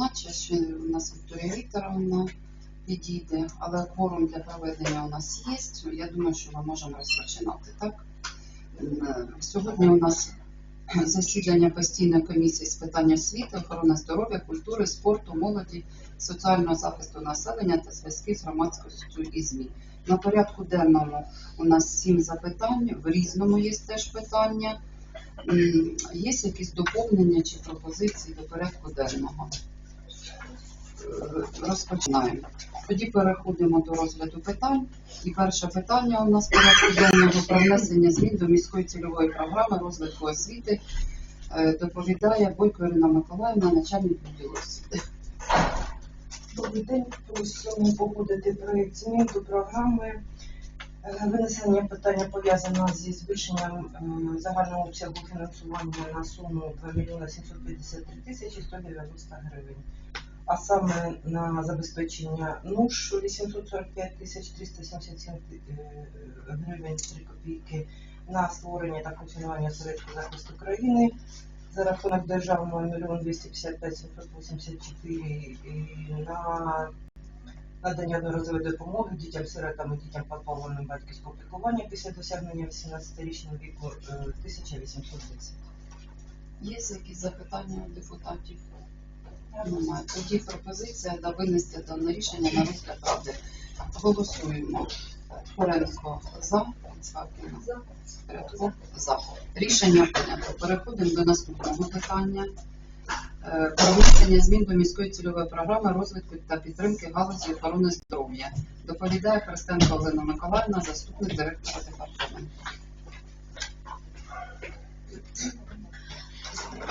наче ще у нас Вікторія Вікторовна підійде, але кворум для проведення у нас є. Я думаю, що ми можемо розпочинати. Так? Е, Сьогодні у нас засідання постійної комісії з питань освіти, охорони здоров'я, культури, спорту, молоді, соціального захисту населення та зв'язків з громадськістю і ЗМІ. На порядку денному у нас сім запитань, в різному є теж питання. Є якісь доповнення чи пропозиції до порядку денного? Розпочинаємо. Тоді переходимо до розгляду питань. І перше питання у нас порядку про внесення змін до міської цільової програми розвитку освіти. Е, Доповідає Бойко Ірина Миколаївна, начальник відділу освіти. Добрий день. Просимо погодити проєкт змін до програми. Е, Винесення питання пов'язано зі збільшенням загального обсягу фінансування на суму 2 мільйони 753 тисячі 190 гривень. А саме на забезпечення НУШ 845 тисяч 377 е, гривень 3 копійки на створення та функціонування осередку захисту країни за рахунок державного 1 255 784 і на надання одноразової допомоги дітям сиротам і дітям позбавленим батьківського піклування після досягнення 18-річного віку е, 1810. Є якісь запитання депутатів? Немає. Тоді пропозиція да винести дане рішення на розгляд ради. Голосуємо. Хоренко за, Цвакіна Рядко за. Рішення прийнято. Переходимо до наступного питання. Е, Про внесення змін до міської цільової програми розвитку та підтримки галузі охорони здоров'я. Доповідає Христенко Олена Миколаївна, заступник директора департаменту.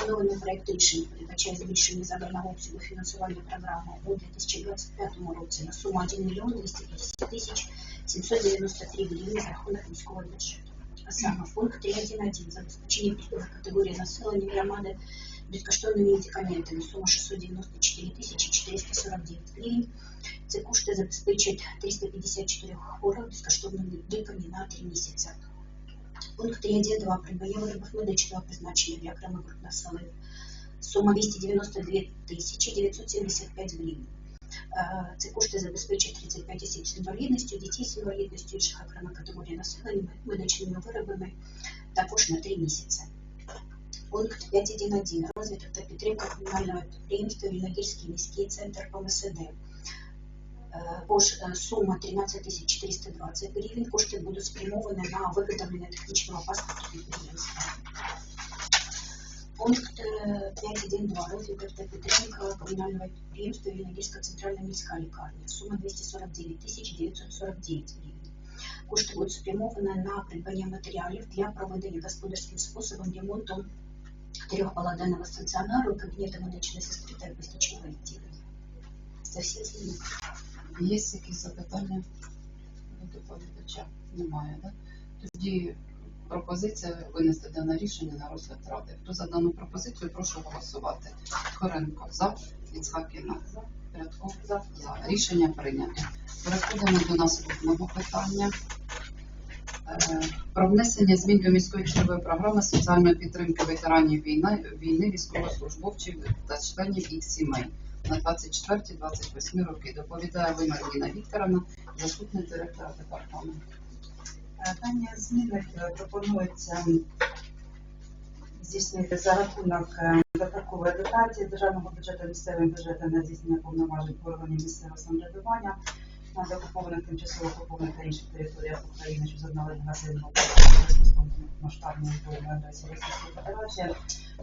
Запропонований проект рішення передбачає збільшення загального обсягу фінансування програми у 2025 році на суму 1 мільйон 250 тисяч 793 гривні за рахунок міського бюджету. А саме пункт 3.1.1 забезпечення пільгових категорій населення громади безкоштовними медикаментами сума 694 тисячі 449 гривень. Це кошти забезпечать 354 хворих безкоштовними ліками на 3 місяці. Пункт 3.1.2 придбання виробів медичного призначення для окремих груп населення. Сума 292 тисячі 975 гривень. Е, Ці кошти забезпечать 35 осіб з інвалідністю, дітей з інвалідністю, інших окремих категорій населення медичними виробами також на 3 місяці. Пункт 5.1.1. Розвиток та підтримка комунального підприємства Вільногірський міський центр ОМСД. Е, Кож е, сума 13 тисяч 420 гривень. Кошти будуть спрямовані на виготовлення технічного паспорту підприємства. Пункт е, 5.1.2. Розвиток та підтримка комунального підприємства Вільногірська центральна міська лікарня. Сума 249 тисяч 949 гривень. Кошти будуть спрямовані на придбання матеріалів для проведення господарським способом ремонту трьохпаладенного стаціонару, кабінету медичної сестри та епістичного відділення. Це всі зміни. Є якісь запитання до доповідача? Немає, так? Тоді пропозиція винести дане рішення на розгляд ради. Хто за дану пропозицію, прошу голосувати. Хоренко за, Іцхакіна за, Рядко за. за. Рішення прийнято. Переходимо до наступного питання. Е, Про внесення змін до міської цільової програми соціальної підтримки ветеранів війни, війни військовослужбовців та членів їх сімей на 24-28 роки. Доповідає Вимаргіна Вікторовна, заступник директора департаменту. Е, Дані зміни е, пропонується здійснити за рахунок е, додаткової дотації державного бюджету місцевим бюджетом на здійснення повноважень органів місцевого самоврядування на деокупованих тимчасово окупованих та інших територіях України, що зазнали негативного масштабної збройної агресії Російської Федерації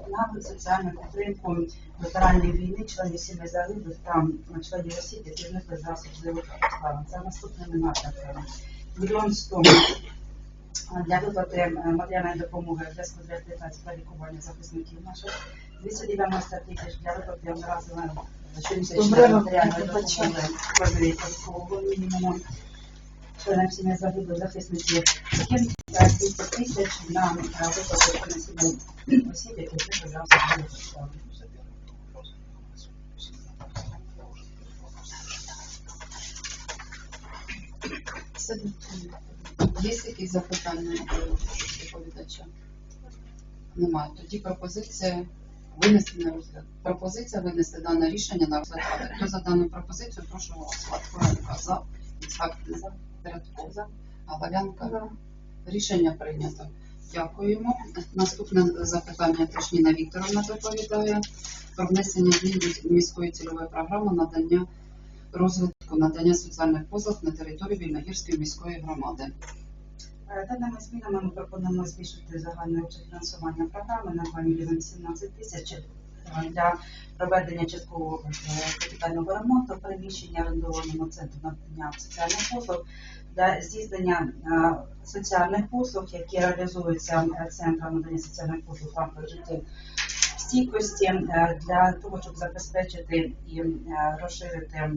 на соціальну підтримку ветеранів війни, членів сімей загиблих та членів осіб, які вникли за особливих обставин. Це наступними напрямками. Мільйон сто для виплати матеріальної допомоги для реабілітації та лікування захисників наших, 290 тисяч для виплати одноразової щомісячної матеріальної допомоги в розмірі членам сім'ї загиблих захисників, і 200 тисяч на е, виплати осіб, які вникли за особливих є якісь запитання до доповідача? Немає. Тоді пропозиція Винести на розгляд. Пропозиція винести дане рішення на розгляд ради. Хто за дану пропозицію, прошу голосувати. Хвиленка за, Іцхак за, Рядков за, Галавянка. Рішення прийнято. Дякуємо. Наступне запитання теж Ніна Вікторовна доповідає про внесення змін до міської цільової програми надання розвитку надання соціальних послуг на території Вільногірської міської громади. Е, Даними змінами ми пропонуємо збільшити загальне фінансування програми на 2 мільйони 17 тисяч е, для проведення часткового е, капітального ремонту приміщення орендованому центру надання соціальних послуг для здійснення соціальних послуг, які реалізуються центром надання соціальних послуг в рамках життя стійкості для того, щоб забезпечити і розширити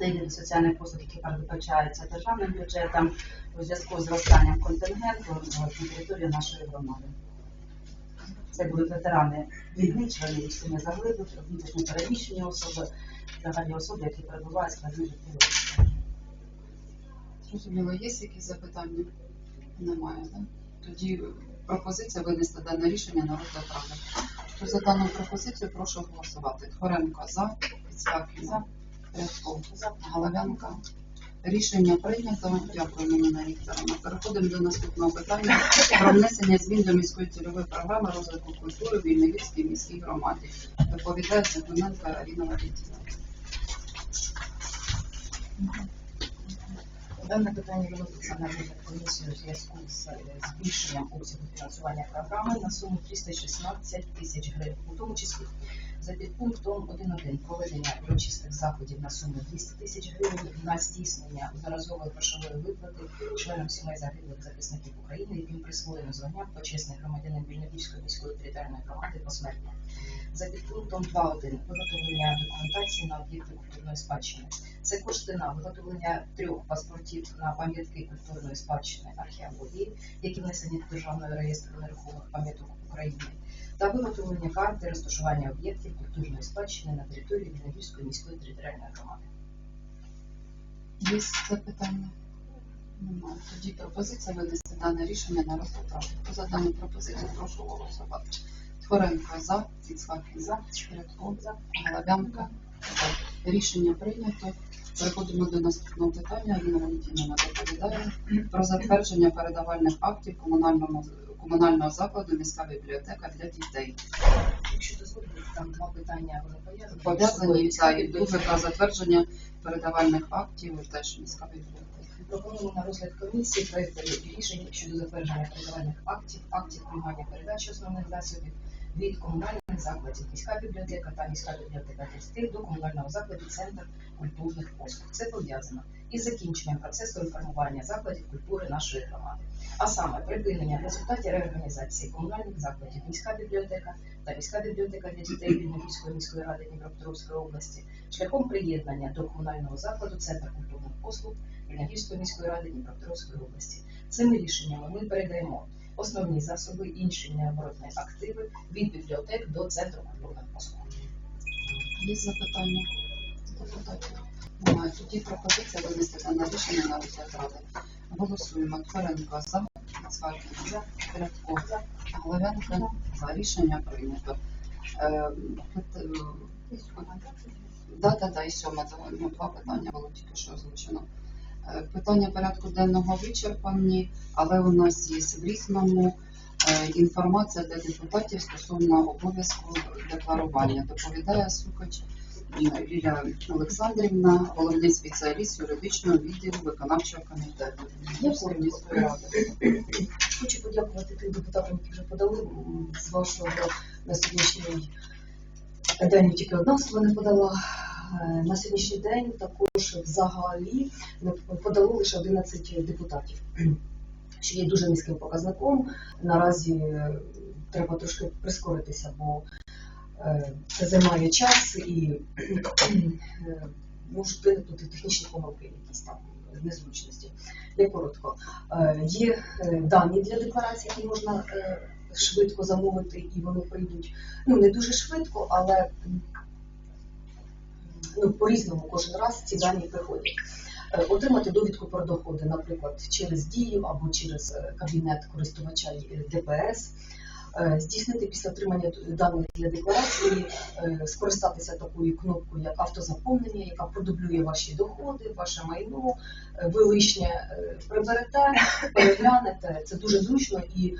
від соціальних послуг, які передбачаються державним бюджетом у зв'язку з зростанням контингенту на території нашої громади. Це будуть ветерани війни, члени військових загиблих, внутрішньо переміщені особи, взагалі особи, які перебувають в складній життєвій обставині. Зрозуміло, є якісь запитання? Немає, так? Тоді пропозиція винести дане рішення на розгляд ради. Хто за дану пропозицію, прошу голосувати. Тхоренко за, Підсвакін за, За, Головянка. Рішення прийнято. Дякую, Ніна Вікторовна. Переходимо до наступного питання про внесення змін до міської цільової програми розвитку культури в Вільногірській міській громаді. Доповідає Загуненка Аріна Валентівна. Дане питання виноситься на розгляд комісії зв'язку з е, збільшенням обсягу фінансування програми на суму 316 тисяч гривень, у тому числі за підпунктом 1.1 проведення урочистих заходів на суму 200 тисяч гривень на здійснення одноразової грошової виплати членам сімей загиблих захисників України, яким присвоєно звання почесних громадянин Вільногірської міської територіальної громади посмертно. За підпунктом 2.1 виготовлення документації на об'єкти культурної спадщини. Це кошти на виготовлення трьох паспортів на пам'ятки культурної спадщини археології, які внесені до Державного реєстру нерухомих пам'яток України, та виготовлення карти розташування об'єктів культурної спадщини на території Вільногірської міської територіальної громади. Є запитання? Немає. Тоді пропозиція винести дане рішення на розгляд. Хто за дану пропозицію, прошу голосувати. Тхоренко за, Цицвакін за, Рядков за, Головянка. за. Рішення прийнято. Переходимо до наступного питання. Аліна Валентинівна доповідає про затвердження передавальних актів комунальному комунального закладу міська бібліотека для дітей. Якщо дозволите, там два питання пов'язані. Пов'язані та і друге про затвердження передавальних актів теж міська бібліотека. Пропонуємо на розгляд комісії проєкту рішень щодо затвердження передавальних актів, актів приймання передачі основних засобів від комунальних закладів міська бібліотека та міська бібліотека дітей до комунального закладу Центр культурних послуг. Це пов'язано із закінченням процесу реформування закладів культури нашої громади, а саме припинення в результаті реорганізації комунальних закладів міська бібліотека та міська бібліотека для дітей Вільногірської міської ради Дніпропетровської області шляхом приєднання до комунального закладу Центр культурних послуг Вільногірської міської ради Дніпропетровської області. Цими рішеннями ми передаємо основні засоби, інші необоротні активи від бібліотек до центру культурних послуг. Є запитання? Депутатів? Немає. Тоді пропозиція винести дане рішення на розгляд ради. Голосуємо. Тваренко за, Цвакін за, Рядков за, Головянка за. Рішення прийнято. Да, да, да, і сьоме, два питання було тільки що озвучено. Е, Питання порядку денного вичерпані, але у нас є в різному е, інформація для депутатів стосовно обов'язку декларування. Доповідає Сукач е, Олександрівна, головний спеціаліст юридичного відділу виконавчого комітету. Міської ради. Хочу подякувати тим депутатам, які вже подали з вашого на сьогоднішній день тільки одна особа не подала. Е, На сьогоднішній день також взагалі подало лише 11 депутатів, що є дуже низьким показником. Наразі е, треба трошки прискоритися, бо е, це займає час і можуть виникнути технічні помилки, якісь там незручності. Я коротко. Є дані для декларації, які можна швидко замовити, і вони прийдуть ну не дуже швидко, але ну, по-різному кожен раз ці дані приходять. Е, Отримати довідку про доходи, наприклад, через дію або через е, кабінет користувача е, ДПС. здійснити після отримання даних для декларації, скористатися такою кнопкою, як автозаповнення, яка продублює ваші доходи, ваше майно. Ви лишнє приберете, переглянете. Це дуже зручно і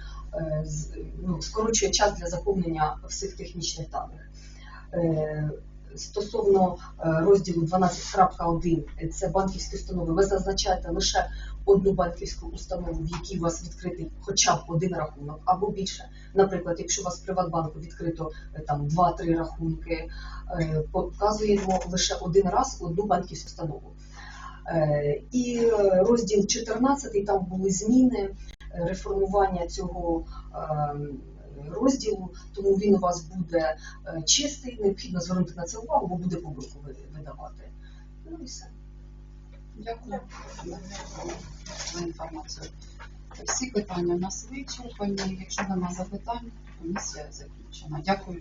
ну, скорочує час для заповнення всіх технічних даних. Стосовно е, розділу 12.1, е, це банківські установи, ви зазначаєте лише одну банківську установу, в якій у вас відкритий хоча б один рахунок або більше. Наприклад, якщо у вас в Приватбанку відкрито е, там 2-3 рахунки, показуємо лише один раз одну банківську установу. І розділ 14, там були зміни, реформування цього е, розділу, тому він у вас буде е, чистий, необхідно звернути на це увагу, бо буде помилку видавати. Ну і все. Дякую за інформацію. Всі питання у нас вичерпані. Якщо нема запитань, то комісія закінчена. Дякую.